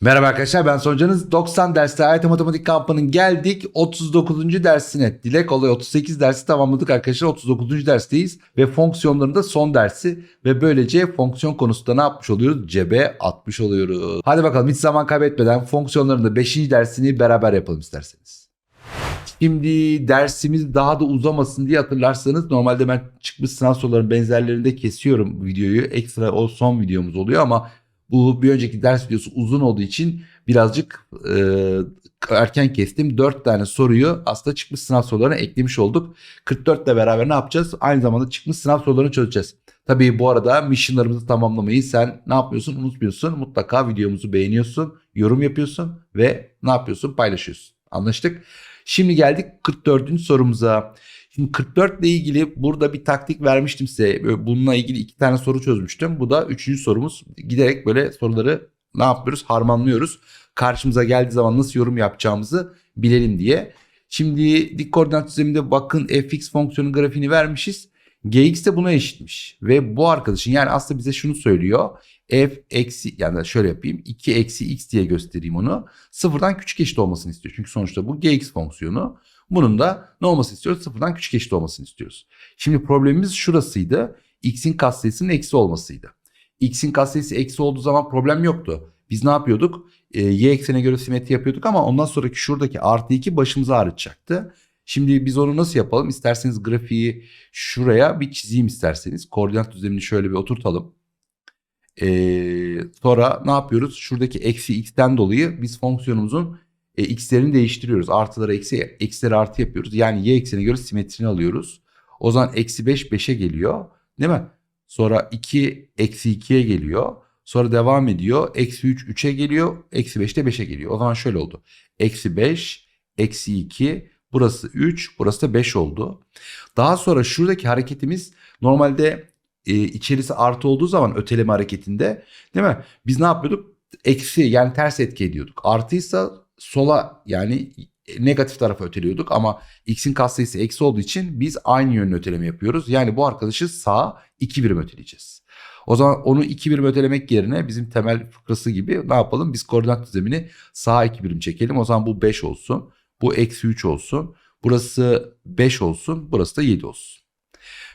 Merhaba arkadaşlar ben Soncanız 90 derste AYT Matematik kampının geldik 39. dersine. Dilek olay 38 dersi tamamladık arkadaşlar 39. dersteyiz ve fonksiyonların da son dersi ve böylece fonksiyon konusunda ne yapmış oluyoruz? Cebe atmış oluyoruz. Hadi bakalım hiç zaman kaybetmeden fonksiyonların da 5. dersini beraber yapalım isterseniz. Şimdi dersimiz daha da uzamasın diye hatırlarsanız normalde ben çıkmış sınav sorularının benzerlerinde kesiyorum videoyu. Ekstra o son videomuz oluyor ama bu bir önceki ders videosu uzun olduğu için birazcık e, erken kestim. 4 tane soruyu aslında çıkmış sınav sorularına eklemiş olduk. 44 ile beraber ne yapacağız? Aynı zamanda çıkmış sınav sorularını çözeceğiz. Tabii bu arada missionlarımızı tamamlamayı sen ne yapıyorsun unutmuyorsun. Mutlaka videomuzu beğeniyorsun, yorum yapıyorsun ve ne yapıyorsun paylaşıyorsun. Anlaştık? Şimdi geldik 44. sorumuza. Şimdi 44 ile ilgili burada bir taktik vermiştim size. Bununla ilgili iki tane soru çözmüştüm. Bu da üçüncü sorumuz. Giderek böyle soruları ne yapıyoruz? Harmanlıyoruz. Karşımıza geldiği zaman nasıl yorum yapacağımızı bilelim diye. Şimdi dik koordinat düzleminde bakın fx fonksiyonu grafiğini vermişiz. gx de buna eşitmiş. Ve bu arkadaşın yani aslında bize şunu söylüyor. f eksi yani şöyle yapayım 2 eksi x diye göstereyim onu. Sıfırdan küçük eşit olmasını istiyor. Çünkü sonuçta bu gx fonksiyonu. Bunun da ne olmasını istiyoruz? Sıfırdan küçük eşit olmasını istiyoruz. Şimdi problemimiz şurasıydı. X'in katsayısının eksi olmasıydı. X'in katsayısı eksi olduğu zaman problem yoktu. Biz ne yapıyorduk? Ee, y eksene göre simetri yapıyorduk ama ondan sonraki şuradaki artı 2 başımıza ağrıtacaktı. Şimdi biz onu nasıl yapalım? İsterseniz grafiği şuraya bir çizeyim isterseniz. Koordinat düzlemini şöyle bir oturtalım. Ee, sonra ne yapıyoruz? Şuradaki eksi x'ten dolayı biz fonksiyonumuzun e, x'lerini değiştiriyoruz. Artıları eksi, eksileri artı yapıyoruz. Yani y eksenine göre simetrini alıyoruz. O zaman eksi 5 5'e geliyor. Değil mi? Sonra 2 eksi 2'ye geliyor. Sonra devam ediyor. Eksi 3 3'e geliyor. Eksi 5 de 5'e geliyor. O zaman şöyle oldu. Eksi 5, eksi 2, burası 3, burası da 5 oldu. Daha sonra şuradaki hareketimiz normalde e, içerisi artı olduğu zaman öteleme hareketinde değil mi? Biz ne yapıyorduk? Eksi yani ters etki ediyorduk. Artıysa sola yani negatif tarafa öteliyorduk ama x'in katsayısı eksi olduğu için biz aynı yönlü öteleme yapıyoruz. Yani bu arkadaşı sağa 2 birim öteleyeceğiz. O zaman onu 2 birim ötelemek yerine bizim temel fıkrası gibi ne yapalım? Biz koordinat düzlemini sağa 2 birim çekelim. O zaman bu 5 olsun. Bu eksi 3 olsun. Burası 5 olsun. Burası da 7 olsun.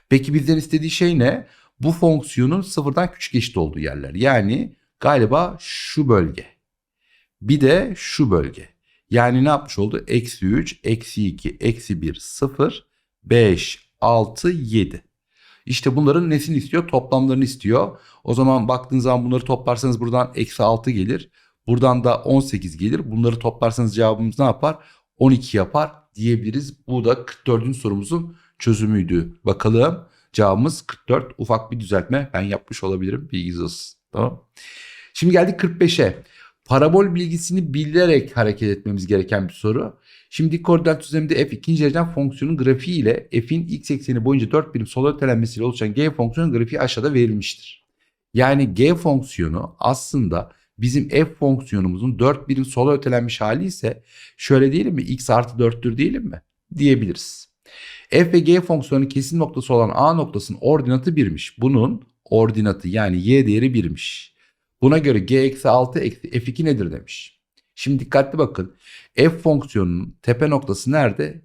Peki bizden istediği şey ne? Bu fonksiyonun sıfırdan küçük eşit olduğu yerler. Yani galiba şu bölge. Bir de şu bölge. Yani ne yapmış oldu? Eksi 3, eksi 2, eksi 1, 0, 5, 6, 7. İşte bunların nesini istiyor? Toplamlarını istiyor. O zaman baktığınız zaman bunları toplarsanız buradan eksi 6 gelir. Buradan da 18 gelir. Bunları toplarsanız cevabımız ne yapar? 12 yapar diyebiliriz. Bu da 44. sorumuzun çözümüydü. Bakalım cevabımız 44. Ufak bir düzeltme ben yapmış olabilirim. Bilginiz olsun. Tamam. Şimdi geldik 45'e. Parabol bilgisini bilerek hareket etmemiz gereken bir soru. Şimdi koordinat düzleminde f ikinci dereceden fonksiyonun grafiği ile f'in x ekseni boyunca 4 birim sola ötelenmesiyle oluşan g fonksiyonun grafiği aşağıda verilmiştir. Yani g fonksiyonu aslında bizim f fonksiyonumuzun 4 birim sola ötelenmiş hali ise şöyle diyelim mi x artı 4'tür diyelim mi? Diyebiliriz. f ve g fonksiyonunun kesim noktası olan a noktasının ordinatı 1'miş. Bunun ordinatı yani y değeri 1'miş. Buna göre g eksi 6 eksi f2 nedir demiş. Şimdi dikkatli bakın. F fonksiyonunun tepe noktası nerede?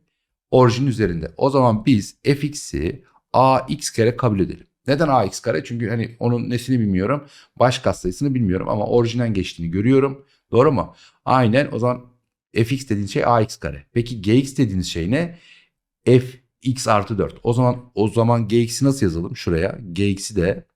Orijin üzerinde. O zaman biz fx'i ax kare kabul edelim. Neden ax kare? Çünkü hani onun nesini bilmiyorum. Baş katsayısını bilmiyorum ama orijinden geçtiğini görüyorum. Doğru mu? Aynen o zaman fx dediğiniz şey ax kare. Peki gx dediğiniz şey ne? fx artı 4. O zaman o zaman gx'i nasıl yazalım? Şuraya gx'i de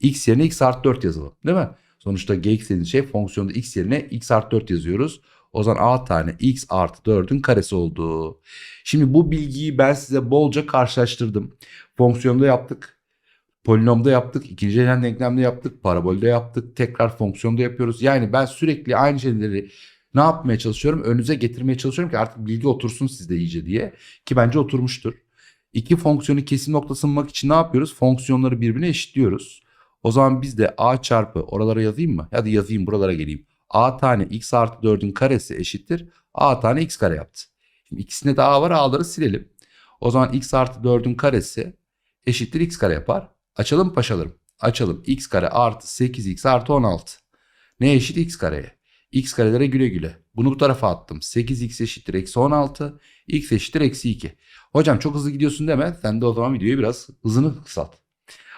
x yerine x artı 4 yazalım. Değil mi? Sonuçta gx dediğimiz şey fonksiyonda x yerine x artı 4 yazıyoruz. O zaman a tane x artı 4'ün karesi oldu. Şimdi bu bilgiyi ben size bolca karşılaştırdım. Fonksiyonda yaptık. Polinomda yaptık. ikinci elenen denklemde yaptık. Parabolde yaptık. Tekrar fonksiyonda yapıyoruz. Yani ben sürekli aynı şeyleri ne yapmaya çalışıyorum? Önünüze getirmeye çalışıyorum ki artık bilgi otursun sizde iyice diye. Ki bence oturmuştur. İki fonksiyonu kesim noktasını bulmak için ne yapıyoruz? Fonksiyonları birbirine eşitliyoruz. O zaman biz de a çarpı oralara yazayım mı? Hadi yazayım buralara geleyim. a tane x artı 4'ün karesi eşittir. a tane x kare yaptı. Şimdi ikisinde de a var a'ları silelim. O zaman x artı 4'ün karesi eşittir x kare yapar. Açalım paşalarım. Açalım x kare artı 8x artı 16. Ne eşit x kareye? X karelere güle güle. Bunu bu tarafa attım. 8x eşittir eksi 16. X eşittir eksi 2. Hocam çok hızlı gidiyorsun deme. Sen de o zaman videoyu biraz hızını kısalt.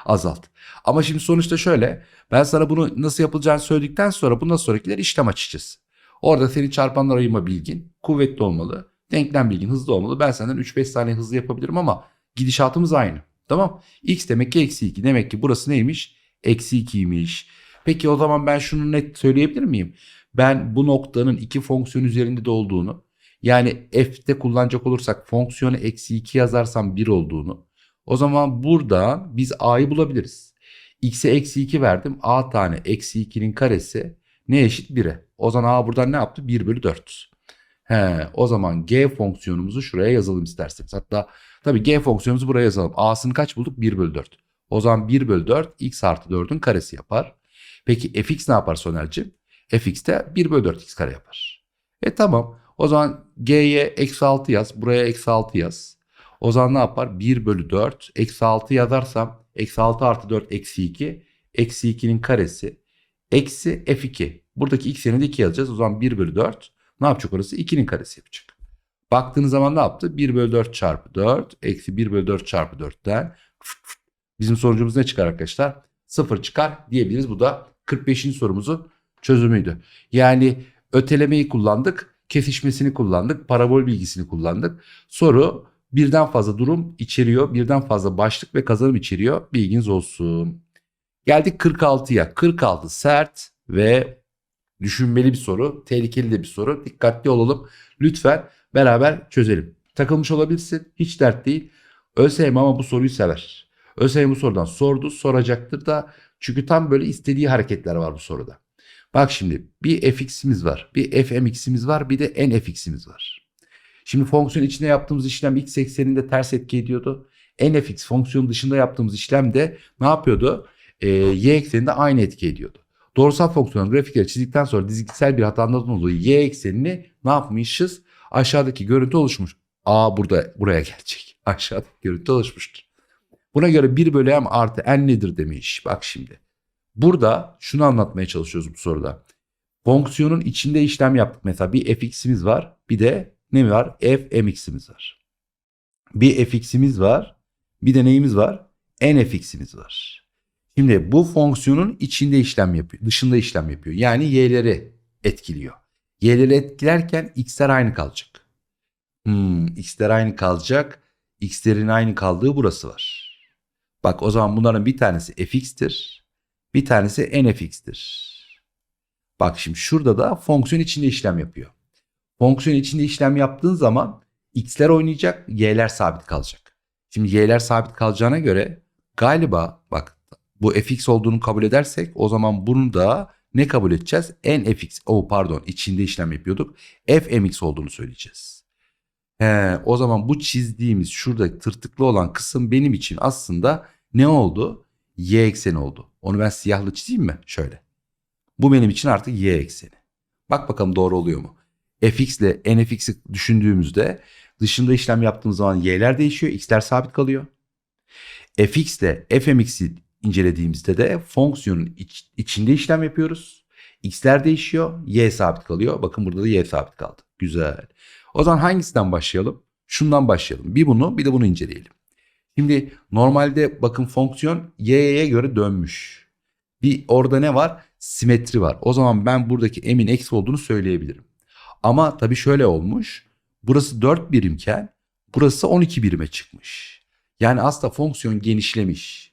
Azalt. Ama şimdi sonuçta şöyle. Ben sana bunu nasıl yapılacağını söyledikten sonra bundan sonrakiler işlem açacağız. Orada senin çarpanlar ayırma bilgin kuvvetli olmalı. Denklem bilgin hızlı olmalı. Ben senden 3-5 saniye hızlı yapabilirim ama gidişatımız aynı. Tamam. X demek ki eksi 2. Demek ki burası neymiş? Eksi 2'ymiş. Peki o zaman ben şunu net söyleyebilir miyim? Ben bu noktanın iki fonksiyon üzerinde de olduğunu yani f'te kullanacak olursak fonksiyonu eksi 2 yazarsam 1 olduğunu o zaman buradan biz a'yı bulabiliriz. x'e eksi 2 verdim. a tane eksi 2'nin karesi ne eşit 1'e? O zaman a buradan ne yaptı? 1 bölü 4. He, o zaman g fonksiyonumuzu şuraya yazalım isterseniz. Hatta tabii g fonksiyonumuzu buraya yazalım. a'sını kaç bulduk? 1 bölü 4. O zaman 1 bölü 4 x artı 4'ün karesi yapar. Peki fx ne yapar Soner'cim? fx de 1 bölü 4 x kare yapar. E tamam. O zaman g'ye eksi 6 yaz. Buraya eksi 6 yaz. O zaman ne yapar? 1 bölü 4 eksi 6 yazarsam eksi 6 artı 4 eksi 2. Eksi 2'nin karesi. Eksi f2. Buradaki x yerine de 2 yazacağız. O zaman 1 bölü 4 ne yapacak orası? 2'nin karesi yapacak. Baktığınız zaman ne yaptı? 1 bölü 4 çarpı 4 eksi 1 bölü 4 çarpı 4'ten bizim sonucumuz ne çıkar arkadaşlar? 0 çıkar diyebiliriz. Bu da 45. sorumuzun çözümüydü. Yani ötelemeyi kullandık, kesişmesini kullandık, parabol bilgisini kullandık. Soru birden fazla durum içeriyor, birden fazla başlık ve kazanım içeriyor. Bilginiz olsun. Geldik 46'ya. 46 sert ve düşünmeli bir soru, tehlikeli de bir soru. Dikkatli olalım. Lütfen beraber çözelim. Takılmış olabilirsin. Hiç dert değil. ÖSYM ama bu soruyu sever. ÖSYM bu sorudan sordu, soracaktır da çünkü tam böyle istediği hareketler var bu soruda. Bak şimdi bir fx'imiz var, bir fmx'imiz var, bir de nfx'imiz var. Şimdi fonksiyon içinde yaptığımız işlem x ekseninde ters etki ediyordu. nfx fonksiyon dışında yaptığımız işlem de ne yapıyordu? Ee, y ekseninde aynı etki ediyordu. Doğrusal fonksiyonun grafikleri çizdikten sonra dizgisel bir hatanın olduğu y eksenini ne yapmışız? Aşağıdaki görüntü oluşmuş. A burada buraya gelecek. Aşağıdaki görüntü oluşmuştur. Buna göre 1 bölü m artı n nedir demiş. Bak şimdi. Burada şunu anlatmaya çalışıyoruz bu soruda. Fonksiyonun içinde işlem yaptık. Mesela bir fx'imiz var. Bir de ne var? fmx'imiz var. Bir fx'imiz var. Bir de neyimiz var? nfx'imiz var. Şimdi bu fonksiyonun içinde işlem yapıyor. Dışında işlem yapıyor. Yani y'leri etkiliyor. Y'leri etkilerken x'ler aynı kalacak. Hmm, x'ler aynı kalacak. X'lerin aynı kaldığı burası var. Bak o zaman bunların bir tanesi fx'tir. Bir tanesi nfx'tir. Bak şimdi şurada da fonksiyon içinde işlem yapıyor. Fonksiyon içinde işlem yaptığın zaman x'ler oynayacak, y'ler sabit kalacak. Şimdi y'ler sabit kalacağına göre galiba bak bu fx olduğunu kabul edersek o zaman bunu da ne kabul edeceğiz? nfx, oh pardon içinde işlem yapıyorduk. fmx olduğunu söyleyeceğiz. He, o zaman bu çizdiğimiz şurada tırtıklı olan kısım benim için aslında ne oldu? Y ekseni oldu. Onu ben siyahla çizeyim mi? Şöyle. Bu benim için artık y ekseni. Bak bakalım doğru oluyor mu? Fx ile nfx'i düşündüğümüzde dışında işlem yaptığımız zaman y'ler değişiyor, x'ler sabit kalıyor. fx ile fmx'i incelediğimizde de fonksiyonun iç, içinde işlem yapıyoruz. x'ler değişiyor, y sabit kalıyor. Bakın burada da y sabit kaldı. Güzel. O zaman hangisinden başlayalım? Şundan başlayalım. Bir bunu bir de bunu inceleyelim. Şimdi normalde bakın fonksiyon y'ye göre dönmüş. Bir orada ne var? Simetri var. O zaman ben buradaki m'in eksi olduğunu söyleyebilirim. Ama tabii şöyle olmuş. Burası 4 birimken burası 12 birime çıkmış. Yani aslında fonksiyon genişlemiş.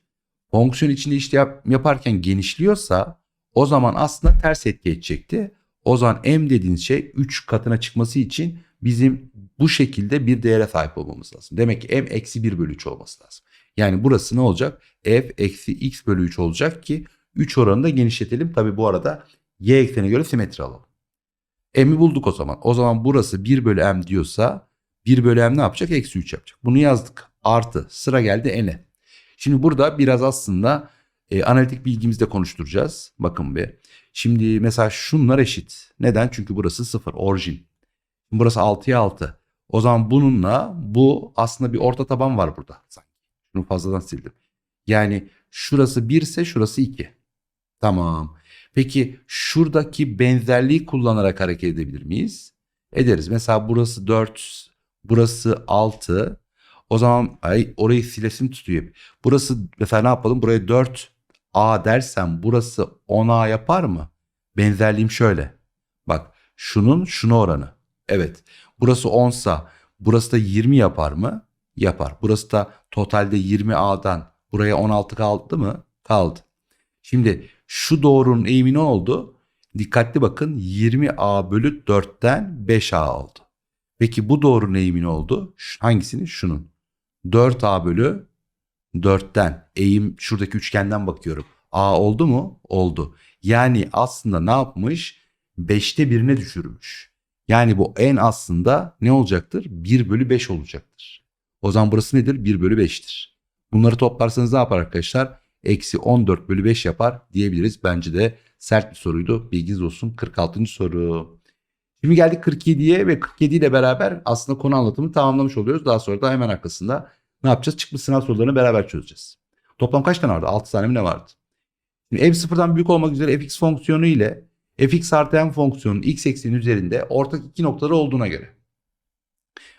Fonksiyon içinde yap, yaparken genişliyorsa o zaman aslında ters etki edecekti. O zaman m dediğiniz şey 3 katına çıkması için bizim bu şekilde bir değere sahip olmamız lazım. Demek ki m eksi 1 bölü 3 olması lazım. Yani burası ne olacak? f eksi x bölü 3 olacak ki 3 oranını da genişletelim. Tabi bu arada y eksenine göre simetri alalım. M'i bulduk o zaman. O zaman burası 1 bölü m diyorsa 1 bölü m ne yapacak? Eksi 3 yapacak. Bunu yazdık. Artı. Sıra geldi n'e. Şimdi burada biraz aslında e, analitik bilgimizde konuşturacağız. Bakın bir. Şimdi mesela şunlar eşit. Neden? Çünkü burası 0. Orijin. Burası 6'ya 6. O zaman bununla bu aslında bir orta taban var burada. Şunu fazladan sildim. Yani şurası 1 ise şurası 2. Tamam. Peki şuradaki benzerliği kullanarak hareket edebilir miyiz? Ederiz. Mesela burası 4, burası 6. O zaman ay orayı silesim tutuyor. Burası mesela ne yapalım? Buraya 4A dersem burası 10A yapar mı? Benzerliğim şöyle. Bak şunun şuna oranı. Evet. Burası 10 sa burası da 20 yapar mı? Yapar. Burası da totalde 20A'dan buraya 16 kaldı mı? Kaldı. Şimdi şu doğrunun eğimi ne oldu? Dikkatli bakın 20A bölü 4'ten 5A oldu. Peki bu doğrunun eğimi ne oldu? Hangisinin? Şunun. 4A bölü 4'ten eğim şuradaki üçgenden bakıyorum. A oldu mu? Oldu. Yani aslında ne yapmış? 5'te birine düşürmüş. Yani bu en aslında ne olacaktır? 1 bölü 5 olacaktır. O zaman burası nedir? 1 bölü 5'tir. Bunları toplarsanız ne yapar arkadaşlar? Eksi 14 bölü 5 yapar diyebiliriz. Bence de sert bir soruydu. Bilginiz olsun. 46. soru. Şimdi geldik 47'ye ve 47 ile beraber aslında konu anlatımını tamamlamış oluyoruz. Daha sonra da hemen arkasında ne yapacağız? Çıkmış sınav sorularını beraber çözeceğiz. Toplam kaç tane vardı? 6 tane mi ne vardı? Şimdi f sıfırdan büyük olmak üzere fx fonksiyonu ile fx artı m fonksiyonun x eksenin üzerinde ortak iki noktaları olduğuna göre.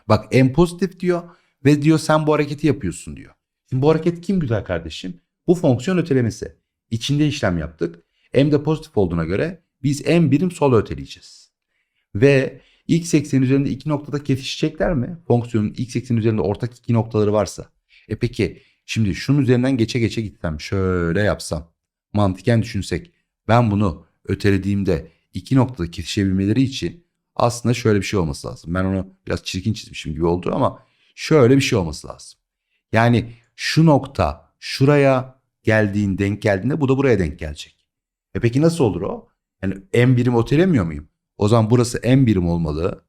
Bak m pozitif diyor ve diyor sen bu hareketi yapıyorsun diyor. Şimdi bu hareket kim güzel kardeşim? Bu fonksiyon ötelemesi. İçinde işlem yaptık. M de pozitif olduğuna göre biz m birim sola öteleyeceğiz. Ve x eksenin üzerinde iki noktada kesişecekler mi? Fonksiyonun x eksenin üzerinde ortak iki noktaları varsa. E peki şimdi şunun üzerinden geçe geçe gitsem şöyle yapsam mantıken düşünsek ben bunu ötelediğimde iki noktada kesişebilmeleri için aslında şöyle bir şey olması lazım. Ben onu biraz çirkin çizmişim gibi oldu ama şöyle bir şey olması lazım. Yani şu nokta şuraya geldiğin denk geldiğinde bu da buraya denk gelecek. E peki nasıl olur o? Yani m birim ötelemiyor muyum? O zaman burası m birim olmalı.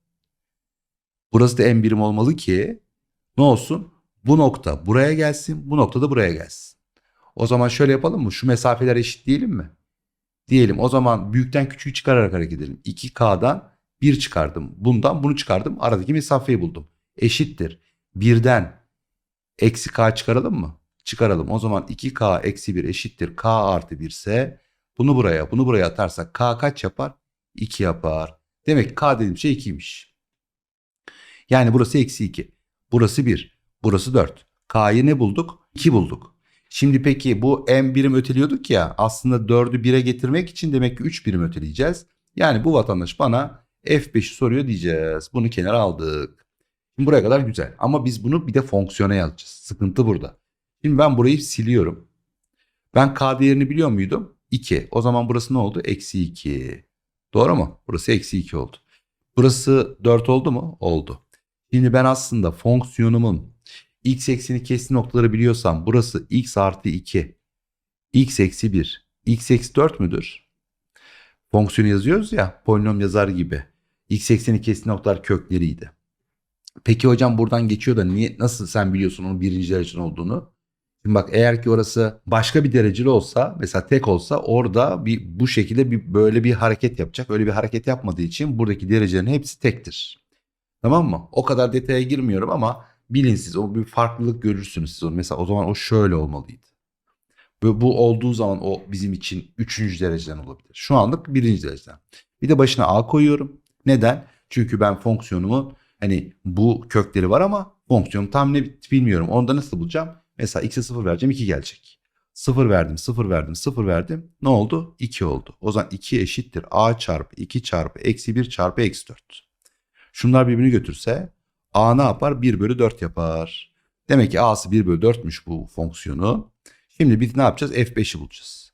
Burası da m birim olmalı ki ne olsun? Bu nokta buraya gelsin, bu nokta da buraya gelsin. O zaman şöyle yapalım mı? Şu mesafeler eşit diyelim mi? Diyelim o zaman büyükten küçüğü çıkararak hareket edelim. 2K'dan 1 çıkardım. Bundan bunu çıkardım. Aradaki mesafeyi buldum. Eşittir. 1'den eksi K çıkaralım mı? Çıkaralım. O zaman 2K eksi 1 eşittir. K artı 1 ise bunu buraya bunu buraya atarsak K kaç yapar? 2 yapar. Demek K dediğim şey 2'ymiş. Yani burası eksi 2. Burası 1. Burası 4. K'yı ne bulduk? 2 bulduk. Şimdi peki bu m birim öteliyorduk ya aslında 4'ü 1'e getirmek için demek ki 3 birim öteleyeceğiz. Yani bu vatandaş bana F5'i soruyor diyeceğiz. Bunu kenara aldık. Şimdi buraya kadar güzel ama biz bunu bir de fonksiyona yazacağız. Sıkıntı burada. Şimdi ben burayı siliyorum. Ben k değerini biliyor muydum? 2. O zaman burası ne oldu? Eksi 2. Doğru mu? Burası eksi 2 oldu. Burası 4 oldu mu? Oldu. Şimdi ben aslında fonksiyonumun x ekseni kesli noktaları biliyorsam burası x artı 2, x eksi 1, x eksi 4 müdür? Fonksiyonu yazıyoruz ya polinom yazar gibi. x ekseni kesli noktalar kökleriydi. Peki hocam buradan geçiyor da niye nasıl sen biliyorsun onun birinci dereceli olduğunu? Şimdi bak eğer ki orası başka bir dereceli olsa mesela tek olsa orada bir bu şekilde bir böyle bir hareket yapacak. Öyle bir hareket yapmadığı için buradaki derecelerin hepsi tektir. Tamam mı? O kadar detaya girmiyorum ama bilin siz o bir farklılık görürsünüz siz onu. Mesela o zaman o şöyle olmalıydı. Ve bu olduğu zaman o bizim için üçüncü dereceden olabilir. Şu anlık birinci dereceden. Bir de başına a koyuyorum. Neden? Çünkü ben fonksiyonumun hani bu kökleri var ama fonksiyonu tam ne bilmiyorum. Onu da nasıl bulacağım? Mesela x'e 0 vereceğim 2 gelecek. 0 verdim 0 verdim 0 verdim. Ne oldu? 2 oldu. O zaman 2 eşittir a çarpı 2 çarpı eksi 1 çarpı eksi 4. Şunlar birbirini götürse a ne yapar? 1 bölü 4 yapar. Demek ki a'sı 1 bölü 4'müş bu fonksiyonu. Şimdi biz ne yapacağız? f5'i bulacağız.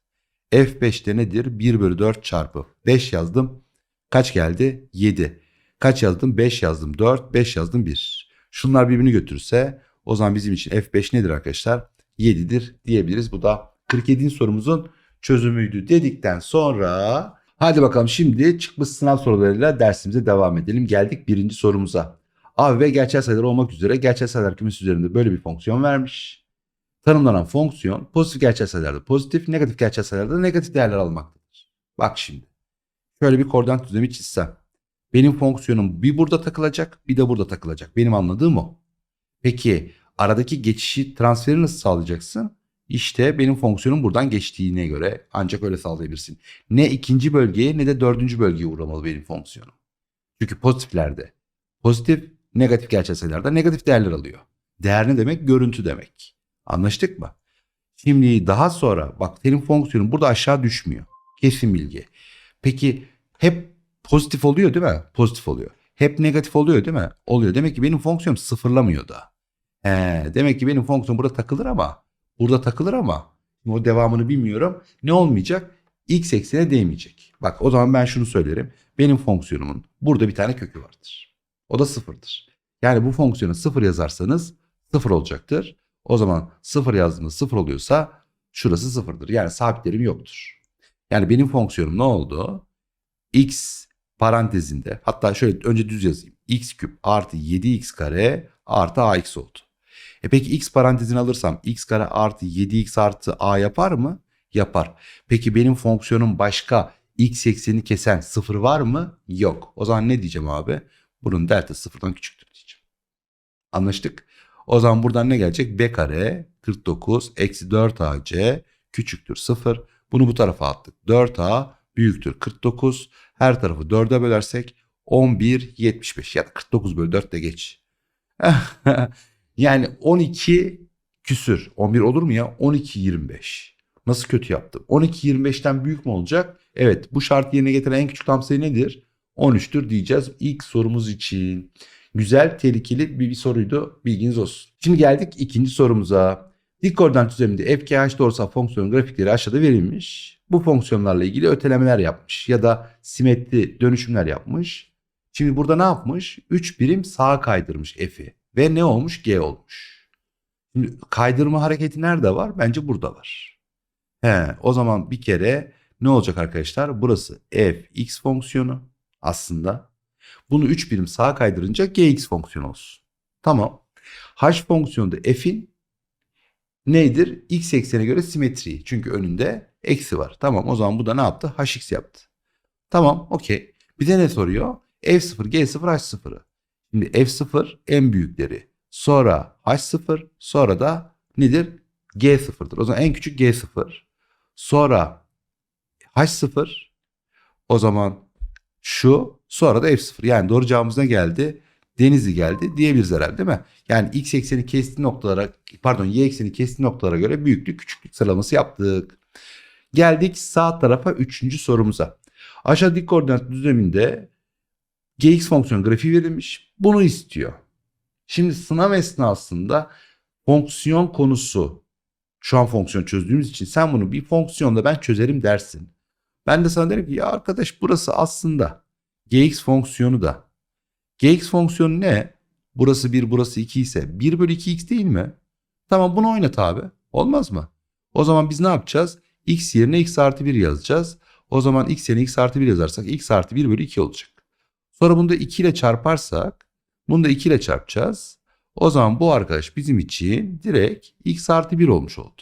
f5'te nedir? 1 bölü 4 çarpı 5 yazdım. Kaç geldi? 7. Kaç yazdım? 5 yazdım. 4. 5 yazdım 1. Şunlar birbirini götürürse o zaman bizim için f5 nedir arkadaşlar? 7'dir diyebiliriz. Bu da 47. sorumuzun çözümüydü dedikten sonra hadi bakalım şimdi çıkmış sınav sorularıyla dersimize devam edelim. Geldik birinci sorumuza. A ve gerçel sayılar olmak üzere gerçel sayılar kümesi üzerinde böyle bir fonksiyon vermiş. Tanımlanan fonksiyon pozitif gerçel sayılarda pozitif, negatif gerçel sayılarda negatif değerler almaktadır. Bak şimdi. Şöyle bir koordinat düzlemi çizsem. Benim fonksiyonum bir burada takılacak, bir de burada takılacak. Benim anladığım o. Peki aradaki geçişi transferi nasıl sağlayacaksın? İşte benim fonksiyonum buradan geçtiğine göre ancak öyle sağlayabilirsin. Ne ikinci bölgeye ne de dördüncü bölgeye uğramalı benim fonksiyonum. Çünkü pozitiflerde pozitif, negatif gerçel negatif değerler alıyor. Değer ne demek? Görüntü demek. Anlaştık mı? Şimdi daha sonra bak senin fonksiyonun burada aşağı düşmüyor. Kesin bilgi. Peki hep pozitif oluyor değil mi? Pozitif oluyor. Hep negatif oluyor değil mi? Oluyor. Demek ki benim fonksiyonum sıfırlamıyor da. He, demek ki benim fonksiyonum burada takılır ama burada takılır ama o devamını bilmiyorum. Ne olmayacak? X eksene değmeyecek. Bak o zaman ben şunu söylerim. Benim fonksiyonumun burada bir tane kökü vardır. O da sıfırdır. Yani bu fonksiyonu sıfır yazarsanız sıfır olacaktır. O zaman sıfır yazdığınız sıfır oluyorsa şurası sıfırdır. Yani sabitlerim yoktur. Yani benim fonksiyonum ne oldu? X parantezinde hatta şöyle önce düz yazayım. X küp artı 7x kare artı ax oldu. E peki x parantezini alırsam x kare artı 7x artı a yapar mı? Yapar. Peki benim fonksiyonum başka x ekseni kesen sıfır var mı? Yok. O zaman ne diyeceğim abi? Bunun delta sıfırdan küçüktür diyeceğim. Anlaştık. O zaman buradan ne gelecek? b kare 49 eksi 4ac küçüktür 0. Bunu bu tarafa attık. 4a büyüktür 49. Her tarafı 4'e bölersek 11 75 ya da 49 bölü 4 de geç. yani 12 küsür. 11 olur mu ya? 12 25. Nasıl kötü yaptı? 12 25'ten büyük mü olacak? Evet bu şart yerine getiren en küçük tam sayı nedir? 13'tür diyeceğiz ilk sorumuz için. Güzel, tehlikeli bir, bir soruydu. Bilginiz olsun. Şimdi geldik ikinci sorumuza. Dik koordinat üzerinde fkh doğrusal fonksiyon grafikleri aşağıda verilmiş. Bu fonksiyonlarla ilgili ötelemeler yapmış ya da simetri dönüşümler yapmış. Şimdi burada ne yapmış? 3 birim sağa kaydırmış f'i ve ne olmuş? G olmuş. Şimdi kaydırma hareketi nerede var? Bence burada var. He, o zaman bir kere ne olacak arkadaşlar? Burası f x fonksiyonu aslında. Bunu 3 birim sağa kaydırınca gx fonksiyonu olsun. Tamam. h fonksiyonunda f'in nedir? X eksene göre simetri. Çünkü önünde eksi var. Tamam o zaman bu da ne yaptı? Hx yaptı. Tamam okey. Bir de ne soruyor? F0, G0, H0'ı. Şimdi F0 en büyükleri. Sonra H0 sonra da nedir? G0'dır. O zaman en küçük G0. Sonra H0 o zaman şu sonra da F0. Yani doğru cevabımız ne geldi? Denizli geldi diyebiliriz herhalde değil mi? Yani x ekseni kestiği noktalara pardon y ekseni kestiği noktalara göre büyüklük küçüklük sıralaması yaptık. Geldik sağ tarafa üçüncü sorumuza. Aşağı dik koordinat düzleminde gx fonksiyon grafiği verilmiş. Bunu istiyor. Şimdi sınav esnasında fonksiyon konusu şu an fonksiyon çözdüğümüz için sen bunu bir fonksiyonda ben çözerim dersin. Ben de sana derim ki ya arkadaş burası aslında gx fonksiyonu da. gx fonksiyonu ne? Burası 1 burası 2 ise 1 bölü 2x değil mi? Tamam bunu oynat abi. Olmaz mı? O zaman biz ne yapacağız? x yerine x artı 1 yazacağız. O zaman x yerine x artı 1 yazarsak x artı 1 bölü 2 olacak. Sonra bunu da 2 ile çarparsak bunu da 2 ile çarpacağız. O zaman bu arkadaş bizim için direkt x artı 1 olmuş oldu.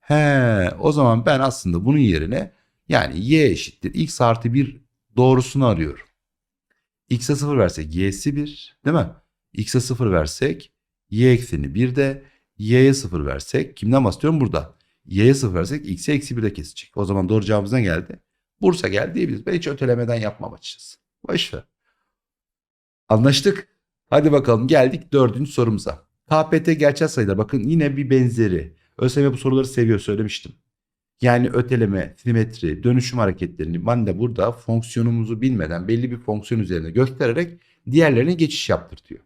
He, o zaman ben aslında bunun yerine yani y eşittir x artı 1 doğrusunu arıyorum. x'e 0 versek y'si 1 değil mi? x'e 0 versek y ekseni 1 de y'ye 0 versek kimden bahsediyorum burada? y'ye 0 versek x'e eksi 1 de kesecek. O zaman doğru cevabımız ne geldi? Bursa geldi diyebiliriz. Ben hiç ötelemeden yapmam açıkçası. Boşver. Anlaştık. Hadi bakalım geldik dördüncü sorumuza. KPT gerçel sayılar. Bakın yine bir benzeri. ÖSYM bu soruları seviyor söylemiştim. Yani öteleme, simetri, dönüşüm hareketlerini ben de burada fonksiyonumuzu bilmeden belli bir fonksiyon üzerine göstererek diğerlerine geçiş yaptırtıyor.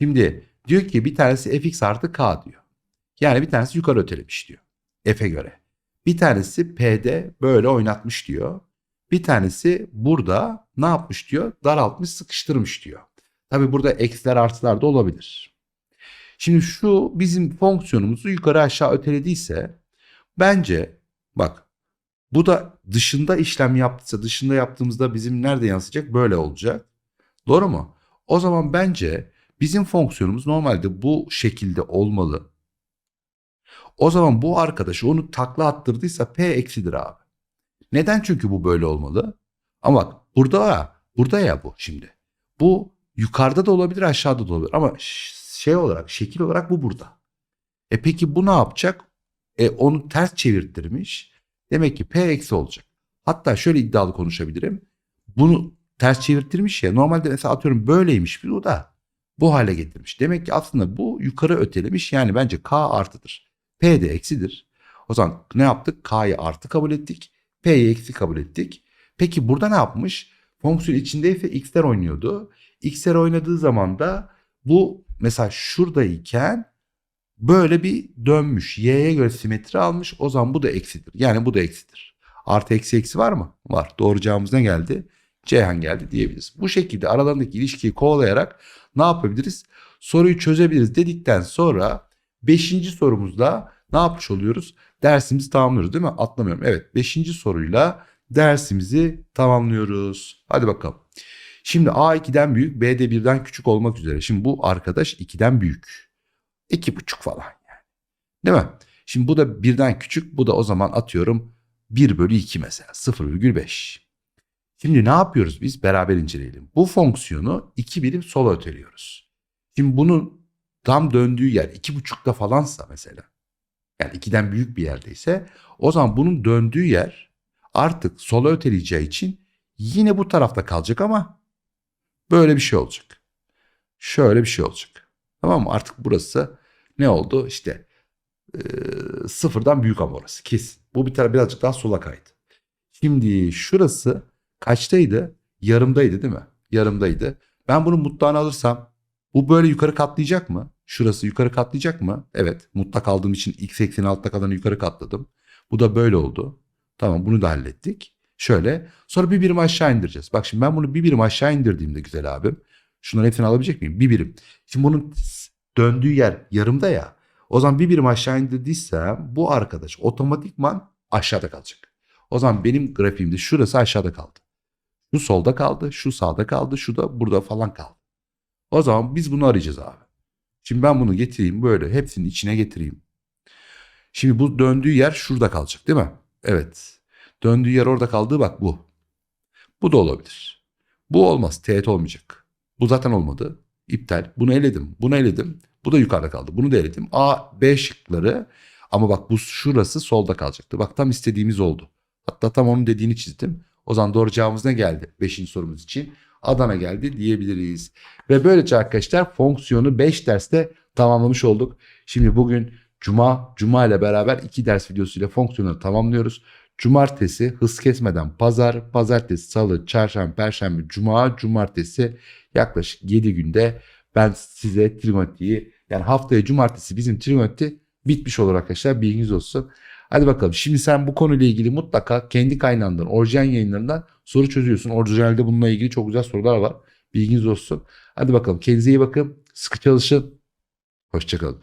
Şimdi diyor ki bir tanesi fx artı k diyor. Yani bir tanesi yukarı ötelemiş diyor. F'e göre. Bir tanesi p'de böyle oynatmış diyor. Bir tanesi burada ne yapmış diyor? Daraltmış, sıkıştırmış diyor. Tabi burada eksiler artılar da olabilir. Şimdi şu bizim fonksiyonumuzu yukarı aşağı ötelediyse bence bak bu da dışında işlem yaptıysa dışında yaptığımızda bizim nerede yansıyacak? Böyle olacak. Doğru mu? O zaman bence bizim fonksiyonumuz normalde bu şekilde olmalı. O zaman bu arkadaş onu takla attırdıysa p eksidir abi. Neden? Çünkü bu böyle olmalı. Ama bak burada burada ya bu şimdi. Bu yukarıda da olabilir aşağıda da olabilir ama şey olarak şekil olarak bu burada. E peki bu ne yapacak? E onu ters çevirttirmiş. Demek ki P eksi olacak. Hatta şöyle iddialı konuşabilirim. Bunu ters çevirttirmiş ya. Normalde mesela atıyorum böyleymiş bu da bu hale getirmiş. Demek ki aslında bu yukarı ötelemiş. Yani bence K artıdır. P de eksidir. O zaman ne yaptık? K'yı artı kabul ettik. P'yi eksi kabul ettik. Peki burada ne yapmış? Fonksiyon içindeyse x'ler oynuyordu. X'ler oynadığı zaman da bu mesela şuradayken böyle bir dönmüş. Y'ye göre simetri almış. O zaman bu da eksidir. Yani bu da eksidir. Artı eksi eksi var mı? Var. Doğru cevabımız ne geldi? Ceyhan geldi diyebiliriz. Bu şekilde aralarındaki ilişkiyi kovalayarak ne yapabiliriz? Soruyu çözebiliriz dedikten sonra 5. sorumuzda ne yapmış oluyoruz? Dersimizi tamamlıyoruz değil mi? Atlamıyorum. Evet 5. soruyla dersimizi tamamlıyoruz. Hadi bakalım. Şimdi A 2'den büyük, B de 1'den küçük olmak üzere. Şimdi bu arkadaş 2'den büyük. 2,5 falan yani. Değil mi? Şimdi bu da birden küçük. Bu da o zaman atıyorum 1 bölü 2 mesela 0,5. Şimdi ne yapıyoruz biz? Beraber inceleyelim. Bu fonksiyonu 2 birim sola öteliyoruz. Şimdi bunun tam döndüğü yer 2,5'da falansa mesela. Yani 2'den büyük bir yerdeyse o zaman bunun döndüğü yer artık sola öteleyeceği için yine bu tarafta kalacak ama böyle bir şey olacak. Şöyle bir şey olacak. Tamam mı? Artık burası ne oldu? İşte e, sıfırdan büyük ama orası kesin. Bu bir tane birazcık daha sola kaydı. Şimdi şurası kaçtaydı? Yarımdaydı değil mi? Yarımdaydı. Ben bunun mutlağını alırsam bu böyle yukarı katlayacak mı? Şurası yukarı katlayacak mı? Evet. Mutlak aldığım için x ekseni altta kalanı yukarı katladım. Bu da böyle oldu. Tamam bunu da hallettik. Şöyle. Sonra bir birim aşağı indireceğiz. Bak şimdi ben bunu bir birim aşağı indirdiğimde güzel abim. Şunların hepsini alabilecek miyim? Bir birim. Şimdi bunun döndüğü yer yarımda ya. O zaman bir birim aşağı indirdiysem bu arkadaş otomatikman aşağıda kalacak. O zaman benim grafiğimde şurası aşağıda kaldı. Şu solda kaldı, şu sağda kaldı, şu da burada falan kaldı. O zaman biz bunu arayacağız abi. Şimdi ben bunu getireyim böyle hepsinin içine getireyim. Şimdi bu döndüğü yer şurada kalacak değil mi? Evet. Döndüğü yer orada kaldığı bak bu. Bu da olabilir. Bu olmaz. Teğet olmayacak. Bu zaten olmadı. İptal. Bunu eledim. Bunu eledim. Bu da yukarıda kaldı. Bunu da eledim. A, B şıkları ama bak bu şurası solda kalacaktı. Bak tam istediğimiz oldu. Hatta tam onun dediğini çizdim. O zaman doğru cevabımız ne geldi? Beşinci sorumuz için. Adana geldi diyebiliriz. Ve böylece arkadaşlar fonksiyonu 5 derste tamamlamış olduk. Şimdi bugün Cuma, Cuma ile beraber 2 ders videosuyla fonksiyonları tamamlıyoruz. Cumartesi hız kesmeden pazar, pazartesi, salı, çarşamba, perşembe, cuma, cumartesi yaklaşık 7 günde ben size trigonometriyi yani haftaya cumartesi bizim trigonometri bitmiş olur arkadaşlar bilginiz olsun. Hadi bakalım şimdi sen bu konuyla ilgili mutlaka kendi kaynağından orijinal yayınlarından soru çözüyorsun. Orijinalde bununla ilgili çok güzel sorular var. Bilginiz olsun. Hadi bakalım kendinize iyi bakın. Sıkı çalışın. Hoşçakalın.